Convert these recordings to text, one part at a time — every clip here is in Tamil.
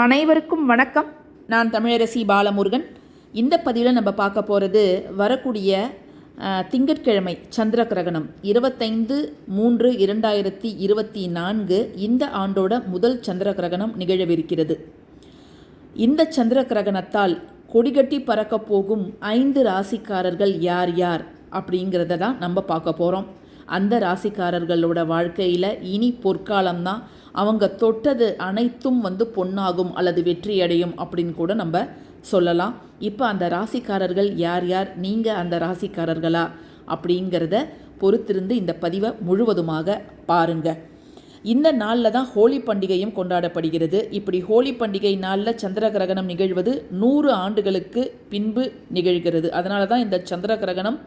அனைவருக்கும் வணக்கம். நான் தமிழரசி பாலமுருகன். இந்த பதிவில் நம்ம பார்க்க போகிறது வரக்கூடிய திங்கட்கிழமை சந்திர கிரகணம் இருபத்தைந்து மூன்று இரண்டாயிரத்தி இருபத்தி நான்கு இந்த ஆண்டோட முதல் சந்திர கிரகணம் நிகழவிருக்கிறது. இந்த சந்திர கிரகணத்தால் கொடிகட்டி பறக்கப் போகும் ஐந்து ராசிக்காரர்கள் யார் யார் அப்படிங்கிறத தான் நம்ம பார்க்க போகிறோம் அந்த ராசிக்காரர்களோட வாழ்க்கையில் இனி பொற்காலம்தான் அவங்க தொட்டது அனைத்தும் வந்து பொன்னாகும் அல்லது வெற்றியடையும் அப்படின்னு கூட நம்ம சொல்லலாம். இப்போ அந்த ராசிக்காரர்கள் யார் யார்? நீங்கள் அந்த ராசிக்காரர்களா? அப்படிங்கிறத பொறுத்திருந்து இந்த பதிவை முழுவதுமாக பாருங்கள் இந்த நாளில் தான் ஹோலி பண்டிகையும் கொண்டாடப்படுகிறது. இப்படி ஹோலி பண்டிகை நாளில் சந்திர கிரகணம் நிகழ்வது நூறு ஆண்டுகளுக்கு பின்பு நிகழ்கிறது. அதனால தான் இந்த சந்திர கிரகணம்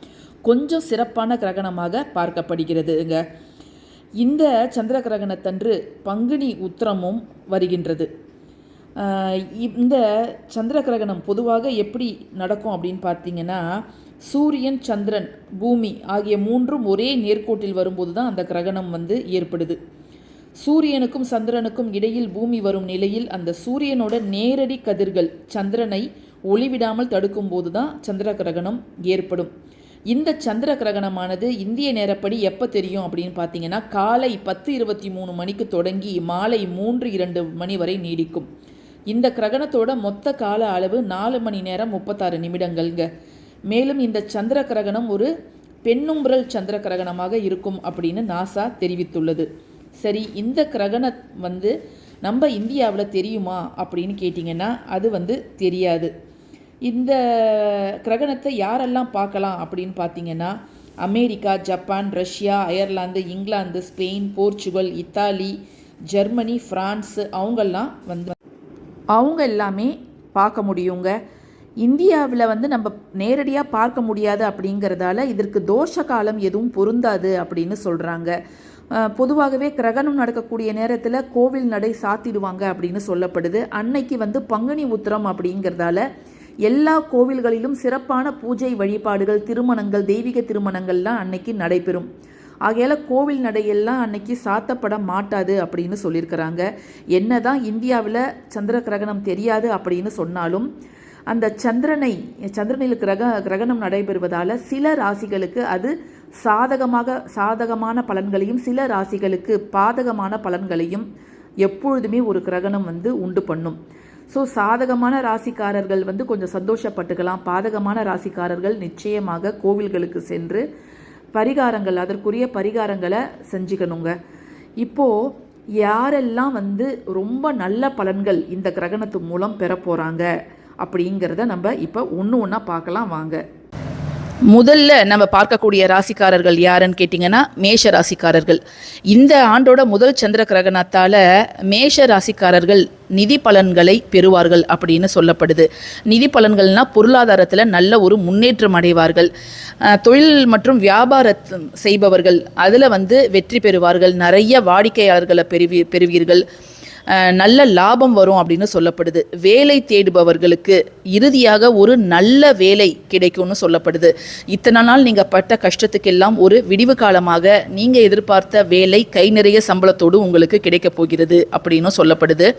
கொஞ்சம் சிறப்பான கிரகணமாக பார்க்கப்படுகிறதுங்க. இந்த சந்திர கிரகணத்தன்று பங்குனி உத்திரமும் வருகின்றது. இந்த சந்திர கிரகணம் பொதுவாக எப்படி நடக்கும் அப்படின்னு பார்த்தீங்கன்னா சூரியன் சந்திரன் பூமி ஆகிய மூன்றும் ஒரே நேர்கோட்டில் வரும்போது தான் அந்த கிரகணம் வந்து ஏற்படுது. சூரியனுக்கும் சந்திரனுக்கும் இடையில் பூமி வரும் நிலையில் அந்த சூரியனோட நேரடி கதிர்கள் சந்திரனை ஒளிவிடாமல் தடுக்கும் போது தான் சந்திர கிரகணம் ஏற்படும். இந்த சந்திர கிரகணமானது இந்திய நேரப்படி எப்போ தெரியும் அப்படின்னு பார்த்தீங்கன்னா காலை பத்து இருபத்தி மூணு மணிக்கு தொடங்கி மாலை மூன்று இரண்டு மணி வரை நீடிக்கும். இந்த கிரகணத்தோட மொத்த கால அளவு நாலு மணி நேரம் முப்பத்தாறு நிமிடங்கள்ங்க. மேலும் இந்த சந்திர கிரகணம் ஒரு பெண்ணும்புரல் சந்திர கிரகணமாக இருக்கும் அப்படின்னு நாசா தெரிவித்துள்ளது. சரி இந்த கிரகணம் வந்து நம்ம இந்தியாவில் தெரியுமா அப்படின்னு கேட்டிங்கன்னா அது வந்து தெரியாது. இந்த கிரகணத்தை யாரெல்லாம் பார்க்கலாம் அப்படின்னு பார்த்தீங்கன்னா America Japan Russia Ireland England Spain Portugal Italy Germany France அவங்கெல்லாம் வந்து அவங்க எல்லாமே பார்க்க முடியுங்க. இந்தியாவில் வந்து நம்ம நேரடியாக பார்க்க முடியாது அப்படிங்கிறதால இதற்கு தோஷ காலம் எதுவும் பொருந்தாது அப்படின்னு சொல்கிறாங்க பொதுவாகவே கிரகணம் நடக்கக்கூடிய நேரத்தில் கோவில் நடை சாத்திடுவாங்க அப்படின்னு சொல்லப்படுது. அன்னைக்கு வந்து பங்குனி உத்திரம் அப்படிங்கிறதால எல்லா கோவில்களிலும் சிறப்பான பூஜை வழிபாடுகள் திருமணங்கள் தெய்வீக திருமணங்கள்லாம் அன்னைக்கு நடைபெறும். ஆகையால் கோவில் நடையெல்லாம் அன்னைக்கு சாத்தப்பட மாட்டாது அப்படின்னு சொல்லியிருக்கிறாங்க. என்னதான் இந்தியாவில் சந்திர கிரகணம் தெரியாது அப்படின்னு சொன்னாலும் அந்த சந்திரனை சந்திரனில் கிரக கிரகணம் நடைபெறுவதால் சில ராசிகளுக்கு அது சாதகமாக சாதகமான பலன்களையும் சில ராசிகளுக்கு பாதகமான பலன்களையும் எப்பொழுதுமே ஒரு கிரகணம் வந்து உண்டு பண்ணும். ஸோ சாதகமான ராசிக்காரர்கள் வந்து கொஞ்சம் சந்தோஷப்பட்டுக்கலாம். பாதகமான ராசிக்காரர்கள் நிச்சயமாக கோவில்களுக்கு சென்று பரிகாரங்கள் அதற்குரிய பரிகாரங்களை செஞ்சுக்கணுங்க. இப்போது யாரெல்லாம் வந்து ரொம்ப நல்ல பலன்கள் இந்த கிரகணத்து மூலம் பெற போகிறாங்க அப்படிங்கிறத நம்ம இப்போ ஒன்று ஒன்றா பார்க்கலாம் வாங்க. முதல்ல நம்ம பார்க்கக்கூடிய ராசிக்காரர்கள் யாருன்னு கேட்டிங்கன்னா மேஷ ராசிக்காரர்கள். இந்த ஆண்டோட முதல் சந்திர கிரகணத்தால் மேஷ ராசிக்காரர்கள் நிதி பலன்களை பெறுவார்கள் அப்படின்னு சொல்லப்படுது. நிதி பலன்கள்னால் பொருளாதாரத்தில் நல்ல ஒரு முன்னேற்றம் அடைவார்கள். தொழில் மற்றும் வியாபாரம் செய்பவர்கள் அதில் வந்து வெற்றி பெறுவார்கள். நிறைய வாடிக்கையாளர்களை பெறுவி பெறுவீர்கள். நல்ல லாபம் வரும் அப்படின்னு சொல்லப்படுது. வேலை தேடுபவர்களுக்கு இறுதியாக ஒரு நல்ல வேலை கிடைக்கும்னு சொல்லப்படுது. இத்தனை நாள் நீங்கள் பட்ட கஷ்டத்துக்கெல்லாம் ஒரு விடிவு காலமாக நீங்கள் எதிர்பார்த்த வேலை கை நிறைய சம்பளத்தோடு உங்களுக்கு கிடைக்கப் போகிறது அப்படின்னும் சொல்லப்படுது.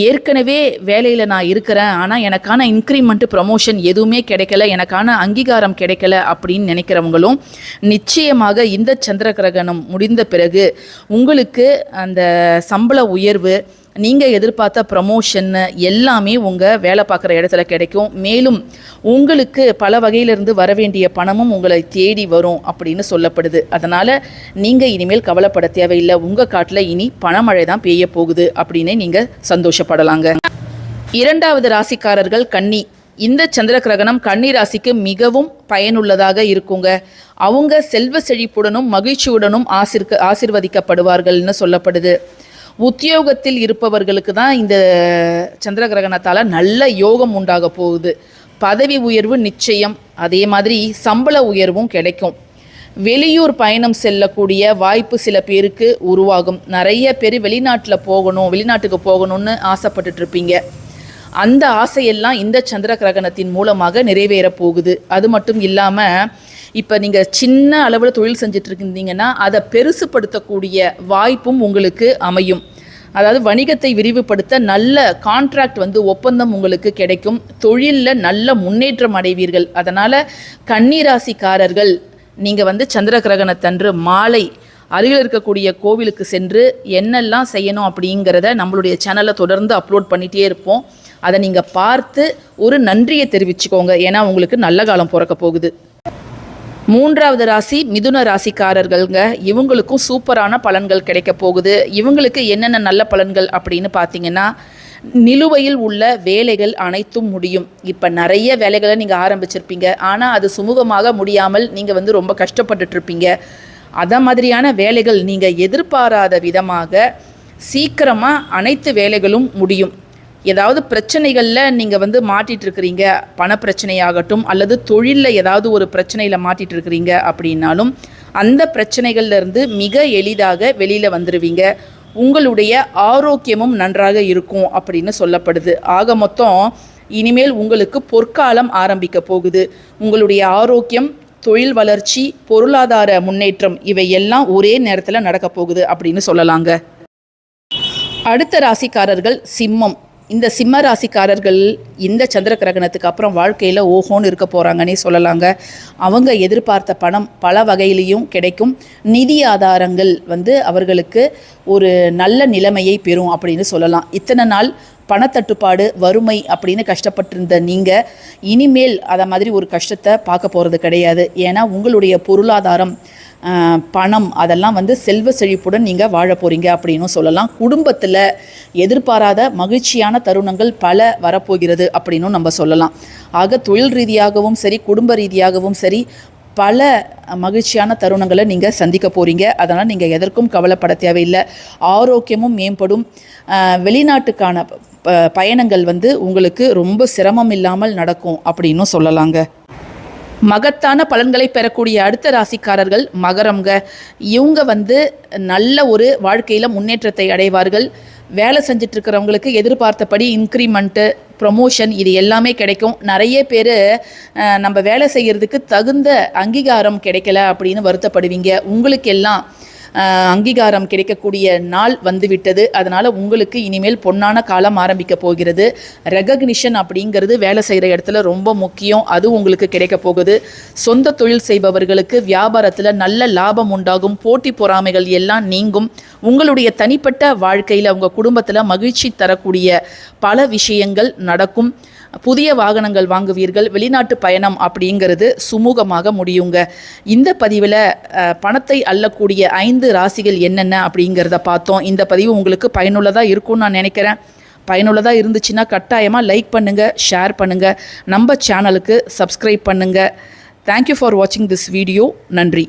ஏற்கனவே வேலையில் நான் இருக்கிறேன் ஆனால் எனக்கான இன்க்ரிமெண்ட் ப்ரமோஷன் எதுவுமே கிடைக்கல எனக்கான அங்கீகாரம் கிடைக்கல அப்படின்னு நினைக்கிறவங்களும் நிச்சயமாக இந்த சந்திர கிரகணம் முடிந்த பிறகு உங்களுக்கு அந்த சம்பள உயர்வு நீங்கள் எதிர்பார்த்த ப்ரமோஷன் எல்லாமே உங்கள் வேலை பார்க்குற இடத்துல கிடைக்கும். மேலும் உங்களுக்கு பல வகையிலிருந்து வர வேண்டிய பணமும் உங்களை தேடி வரும் அப்படின்னு சொல்லப்படுது. அதனால் நீங்கள் இனிமேல் கவலைப்பட தேவையில்லை. உங்கள் காட்டில் இனி பணமழை தான் பெய்ய போகுது அப்படின்னு நீங்கள் சந்தோஷப்படலாங்க. இரண்டாவது ராசிக்காரர்கள் கன்னி. இந்த சந்திர கிரகணம் கன்னி ராசிக்கு மிகவும் பயனுள்ளதாக இருக்குங்க. அவங்க செல்வ செழிப்புடனும் மகிழ்ச்சியுடனும் ஆசிர்க ஆசிர்வதிக்கப்படுவார்கள்னு சொல்லப்படுது. உத்தியோகத்தில் இருப்பவர்களுக்கு தான் இந்த சந்திர கிரகணத்தால் நல்ல யோகம் உண்டாக போகுது. பதவி உயர்வு நிச்சயம். அதே மாதிரி சம்பள உயர்வும் கிடைக்கும். வெளியூர் பயணம் செல்லக்கூடிய வாய்ப்பு சில பேருக்கு உருவாகும். நிறைய பேர் வெளிநாட்டில் போகணும் வெளிநாட்டுக்கு போகணும்னு ஆசைப்பட்டுட்டு இருப்பீங்க. அந்த ஆசையெல்லாம் இந்த சந்திர கிரகணத்தின் மூலமாக நிறைவேற போகுது. அது மட்டும் இல்லாமல் இப்போ நீங்கள் சின்ன அளவில் தொழில் செஞ்சுட்டு இருந்தீங்கன்னா அதை பெருசுப்படுத்தக்கூடிய வாய்ப்பும் உங்களுக்கு அமையும். அதாவது வணிகத்தை விரிவுபடுத்த நல்ல கான்ட்ராக்ட் வந்து ஒப்பந்தம் உங்களுக்கு கிடைக்கும். தொழிலில் நல்ல முன்னேற்றம் அடைவீர்கள். அதனால் கன்னிராசிக்காரர்கள் நீங்கள் வந்து சந்திர கிரகணத்தன்று மாலை அருகில் இருக்கக்கூடிய கோவிலுக்கு சென்று என்னெல்லாம் செய்யணும் அப்படிங்கிறத நம்மளுடைய சேனலை தொடர்ந்து அப்லோட் பண்ணிகிட்டே இருப்போம். அதை நீங்கள் பார்த்து ஒரு நன்றியை தெரிவிச்சுக்கோங்க. ஏன்னா உங்களுக்கு நல்ல காலம் பிறக்க போகுது. மூன்றாவது ராசி மிதுன ராசிக்காரர்கள்ங்க. இவங்களுக்கும் சூப்பரான பலன்கள் கிடைக்க போகுது. இவங்களுக்கு என்னென்ன நல்ல பலன்கள் அப்படின்னு பார்த்தீங்கன்னா நிலுவையில் உள்ள வேலைகள் அனைத்தும் முடியும். இப்போ நிறைய வேலைகளை நீங்கள் ஆரம்பிச்சிருப்பீங்க. ஆனால் அது சுமூகமாக முடியாமல் நீங்கள் வந்து ரொம்ப கஷ்டப்பட்டுட்டு இருப்பீங்க. மாதிரியான வேலைகள் நீங்கள் எதிர்பாராத விதமாக சீக்கிரமாக அனைத்து வேலைகளும் முடியும். ஏதாவது பிரச்சனைகளில் நீங்கள் வந்து மாட்டிகிட்டு இருக்கிறீங்க பண பிரச்சனையாகட்டும் அல்லது தொழிலில் ஏதாவது ஒரு பிரச்சனையில் மாட்டிகிட்டு இருக்கிறீங்க அப்படின்னாலும் அந்த பிரச்சனைகள்லேருந்து மிக எளிதாக வெளியில் வந்துடுவீங்க உங்களுடைய ஆரோக்கியமும் நன்றாக இருக்கும் அப்படின்னு சொல்லப்படுது. ஆக மொத்தம் இனிமேல் உங்களுக்கு பொற்காலம் ஆரம்பிக்க போகுது. உங்களுடைய ஆரோக்கியம் தொழில் வளர்ச்சி பொருளாதார முன்னேற்றம் இவை எல்லாம் ஒரே நேரத்தில் நடக்க போகுது அப்படின்னு சொல்லலாங்க. அடுத்த ராசிக்காரர்கள் சிம்மம். இந்த சிம்ம ராசிக்காரர்கள் இந்த சந்திர கிரகணத்துக்கு அப்புறம் வாழ்க்கையில் ஓஹோன்னு இருக்க போகிறாங்கன்னே சொல்லலாங்க. அவங்க எதிர்பார்த்த பணம் பல வகையிலையும் கிடைக்கும். நிதி ஆதாரங்கள் வந்து அவர்களுக்கு ஒரு நல்ல நிலைமையை பெறும் அப்படின்னு சொல்லலாம். இத்தனை நாள் பணத்தட்டுப்பாடு வறுமை அப்படின்னு கஷ்டப்பட்டிருந்த நீங்கள் இனிமேல் அதை மாதிரி ஒரு கஷ்டத்தை பார்க்க போகிறது கிடையாது. ஏன்னா உங்களுடைய பொருளாதாரம் பணம் அதெல்லாம் வந்து செல்வ செழிப்புடன் நீங்கள் வாழ போகிறீங்க அப்படின்னும் சொல்லலாம். குடும்பத்தில் எதிர்பாராத மகிழ்ச்சியான தருணங்கள் பல வரப்போகிறது அப்படின்னும் நம்ம சொல்லலாம். ஆக தொழில் ரீதியாகவும் சரி குடும்ப ரீதியாகவும் சரி பல மகிழ்ச்சியான தருணங்களை நீங்கள் சந்திக்க போகிறீங்க அதனால் நீங்கள் எதற்கும் கவலைப்பட தேவையில்லை. ஆரோக்கியமும் மேம்படும். வெளிநாட்டுக்கான ப- பயணங்கள் வந்து உங்களுக்கு ரொம்ப சிரமம் இல்லாமல் நடக்கும் அப்படின்னும் சொல்லலாங்க. மகத்தான பலன்களை பெறக்கூடிய அடுத்த ராசிக்காரர்கள் மகரம்ங்க. இவங்க வந்து நல்ல ஒரு வாழ்க்கையில் முன்னேற்றத்தை அடைவார்கள். வேலை செஞ்சுட்டு இருக்கிறவங்களுக்கு எதிர்பார்த்தபடி இன்க்ரிமெண்ட்டு ப்ரொமோஷன் இது எல்லாமே கிடைக்கும். நிறைய பேர் நம்ம வேலை செய்கிறதுக்கு தகுந்த அங்கீகாரம் கிடைக்கல அப்படின்னு வருத்தப்படுவீங்க. உங்களுக்கு எல்லாம் அங்கீகாரம் கிடைக்கக்கூடிய நாள் வந்துவிட்டது. அதனால் உங்களுக்கு இனிமேல் பொன்னான காலம் ஆரம்பிக்க போகிறது. ரெகக்னிஷன் அப்படிங்கிறது வேலை செய்கிற இடத்துல ரொம்ப முக்கியம். அது உங்களுக்கு கிடைக்க போகுது. சொந்த தொழில் செய்பவர்களுக்கு வியாபாரத்தில் நல்ல லாபம் உண்டாகும். போட்டி பொறாமைகள் எல்லாம் நீங்கும். உங்களுடைய தனிப்பட்ட வாழ்க்கையில் உங்கள் குடும்பத்தில் மகிழ்ச்சி தரக்கூடிய பல விஷயங்கள் நடக்கும். புதிய வாகனங்கள் வாங்குவீர்கள் வெளிநாட்டு பயணம் அப்படிங்கிறது சுமூகமாக முடியுங்க. இந்த பதிவில் பணத்தை அள்ளக்கூடிய ஐந்து ராசிகள் என்னென்ன அப்படிங்கிறத பார்த்தோம். இந்த பதிவு உங்களுக்கு பயனுள்ளதாக இருக்கும்னு நான் நினைக்கிறேன். பயனுள்ளதாக இருந்துச்சுன்னா கட்டாயமாக லைக் பண்ணுங்கள் ஷேர் பண்ணுங்கள் நம்ம சேனலுக்கு சப்ஸ்கிரைப் பண்ணுங்கள் தேங்க்யூ ஃபார் வாட்சிங் திஸ் வீடியோ நன்றி.